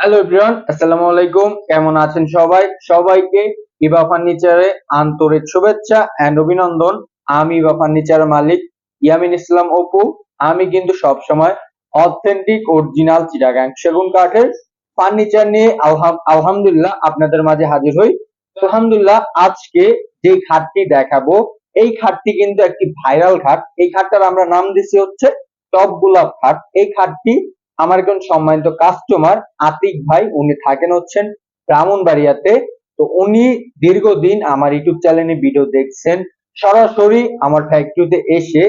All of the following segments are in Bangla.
হ্যালো এভরিওয়ান আসসালামু আলাইকুম। কেমন আছেন সবাই? সবাইকে ইবা ফার্নিচারে আন্তরিক শুভেচ্ছা এন্ড অভিনন্দন। আমি ইবা ফার্নিচার মালিক ইয়ামিন ইসলাম অপু। আমি কিন্তু সব সময় অথেন্টিক অরিজিনাল চিটাগাং সেগুন কাঠের ফার্নিচার নিয়ে আলহাম- আলহামদুলিল্লাহ আপনাদের মাঝে হাজির হই। আলহামদুলিল্লাহ আজকে যে খাটটি দেখাবো, এই খাটটি কিন্তু একটি ভাইরাল খাট। এই খাটটার আমরা নাম দিছি হচ্ছে টপ গোলাপ খাট। এই খাটটি আমার একজন সম্মানিত কাস্টমার আতিক ভাই, উনি থাকেন হচ্ছেন ব্রাহ্মণবাড়িয়াতে। তো উনি দীর্ঘদিন আমার ইউটিউব চ্যানেলে ভিডিও দেখছেন। সরাসরি আমার ফ্যাক্টরিতে এসে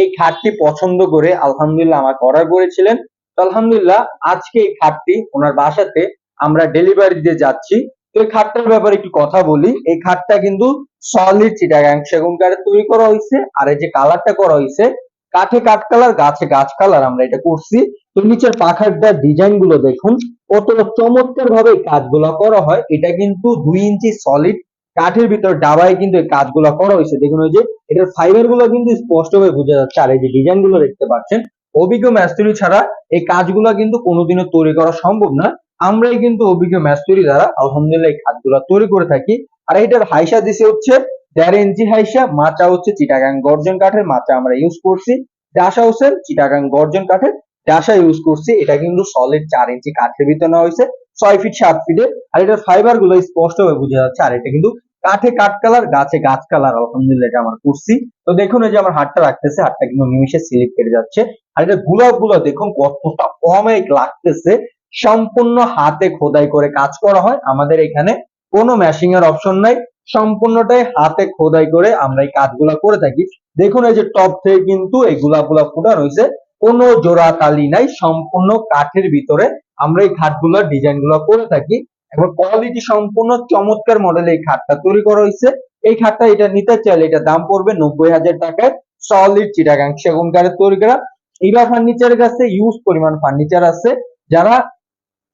এই খাটটি পছন্দ করে আলহামদুলিল্লাহ আমাকে অর্ডার করেছিলেন। তো আলহামদুলিল্লাহ আজকে এই খাটটি ওনার বাসাতে আমরা ডেলিভারি দিয়ে যাচ্ছি। তো এই খাটটার ব্যাপারে একটু কথা বলি। এই খাটটা কিন্তু সলিড চিটাগাং সেগুন কাঠের তৈরি করা হয়েছে, আর এই যে কালারটা করা হয়েছে কাঠে কাঠ কালার, গাছে গাছ কালার আমরা এটা করছি। তো নিচের পাখাটার ডিজাইনগুলো দেখুন কত চমৎকার ভাবে কাজগুলো করা হয়। এটা কিন্তু দুই ইঞ্চি সলিড কাঠের ভিতর ডাবায় কিন্তু এই কাজগুলো করা হয়েছে। দেখুন ওই যে, এটার ফাইবারগুলো কিন্তু স্পষ্ট ভাবে বোঝা যাচ্ছে। আর এই যে ডিজাইনগুলো দেখতে পাচ্ছেন, অভিজ্ঞ ম্যাস্তুরি ছাড়া এই কাজগুলো কিন্তু কোনোদিনও তৈরি করা সম্ভব না। আমরাই কিন্তু অভিজ্ঞ ম্যাস্তুরি দ্বারা আলহামদুলিল্লাহ এই কাজগুলো তৈরি করে থাকি। আর এটার হাইসা দিছে হচ্ছে দেড় ইঞ্চি হাইসা মাচা হচ্ছে চিটাগাং গর্জন কাঠের মাচা আমরা ইউজ করছি ডাসা হচ্ছে চিটাগাং গর্জন কাঠের ডাসা ইউজ করছি এটা কিন্তু সলিড চার ইঞ্চি কাঠের ভিতরে নেওয়া হয়েছে ছয় ফিট সাত আর এটার ফাইবারগুলো স্পষ্ট যাচ্ছে। আর এটা কিন্তু কাঠে কাঠ কালার গাছে গাছ কালার আলহামদুলিল্লাহ এটা আমার করছি। তো দেখুন এই যে আমার হাতটা রাখতেছে হাতটা কিন্তু নিমিশে স্লিপ কেটে যাচ্ছে। আর এটা গোলাপগুলো দেখুন কতটা অনেক লাগতেছে। সম্পূর্ণ হাতে খোদাই করে কাজ করা হয়। আমাদের এখানে কোনো ম্যাশিং এর অপশন নাই। সম্পূর্ণটাই হাতে খোদাই করে আমরা এই কাজগুলো করে থাকি। দেখুন এই যে টপ থেকে কিন্তু এই গোলাপগুলা ফুটানো হয়েছে কোনো জোড়া তালি নাই, সম্পূর্ণ কাঠের ভিতরে আমরা এই খাটগুলোর ডিজাইনগুলো করে থাকি। এবং কোয়ালিটি সম্পূর্ণ চমৎকার মডেলে এই খাটটা তৈরি করা হয়েছে। এই খাটটা এটা নিতে চাইলে এটা দাম পড়বে নব্বই হাজার টাকায়। সলিড চিটাগাং সেগুন কাঠের তৈরি করা। ইবা ফার্নিচারের কাছে ইউজ পরিমাণ ফার্নিচার আছে। যারা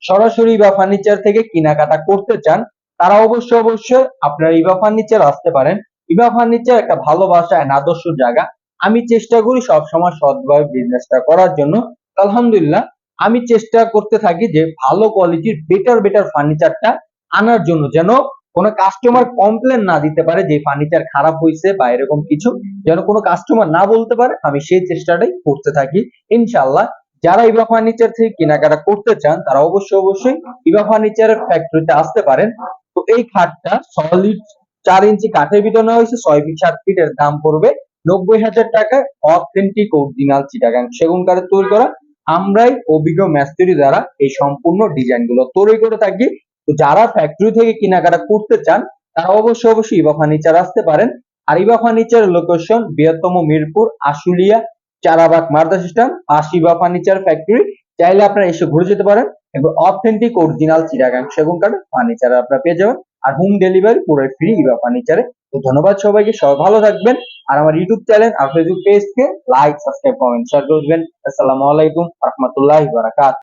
সরাসরি বা ফার্নিচার থেকে কেনাকাটা করতে চান তারা অবশ্যই অবশ্যই আপনারা ইবা ফার্নিচার আসতে পারেন। ইবা ফার্নিচার একটা ভালোবাসা and আদর্শ জায়গা। আমি চেষ্টা করি সবসময় সৎভাবে বিজনেসটা করার জন্য। আলহামদুলিল্লাহ, আমি চেষ্টা করতে থাকি যে ভালো কোয়ালিটির বেটার বেটার ফার্নিচারটা আনার জন্য। যেন কোনো কাস্টমার কমপ্লেন না দিতে পারে যে ফার্নিচার খারাপ হয়েছে বা এরকম কিছু। যেন কোনো কাস্টমার না বলতে পারে, আমি সেই চেষ্টাটাই করতে থাকি। ইনশাল্লাহ যারা ইবা ফার্নিচার থেকে কেনাকাটা করতে চান, তারা অবশ্যই অবশ্যই ইবা ফার্নিচারের ফ্যাক্টরিতে আসতে পারেন। তো এই খাটটা সলিড চার ইঞ্চি কাঠের ভিতরে নেওয়া হয়েছে, ছয় ফিট সাত ফিটের দাম পড়বে। নব্বই হাজার টাকায় অথেন্টিক অরিজিনাল চিটাগাং সেগুন কাঠের তৈরি করা। আমরাই অভিজ্ঞ মিস্ত্রি দ্বারা এই সম্পূর্ণ ডিজাইনগুলো তৈরি করে থাকি। তো যারা ফ্যাক্টরি থেকে কেনাকাটা করতে চান, তারা অবশ্যই অবশ্যই ইবা ফার্নিচার আসতে পারেন। আর ইবা ফার্নিচার লোকেশন বৃহত্তম মিরপুর আশুলিয়া চারাবাগ মার্দা সিস্টেম আশিবা ফার্নিচার ফ্যাক্টরি চাইলে আপনারা এসে ঘুরে যেতে পারেন। এবং অথেন্টিক অরিজিনাল চিরাগাং সেগুন কাঠের ফার্নিচার আপনারা পেয়ে যাবেন। আর হোম ডেলিভারি পুরো ফ্রি ইবা ফার্নিচারে তো ধন্যবাদ সবাইকে, সবাই ভালো থাকবেন। আর আমার ইউটিউব চ্যানেল আর ফেসবুক পেজকে লাইক সাবস্ক্রাইব কমেন্ট শেয়ার করবেন আসসালামু আলাইকুম রহমতুল্লাহ বারাকাত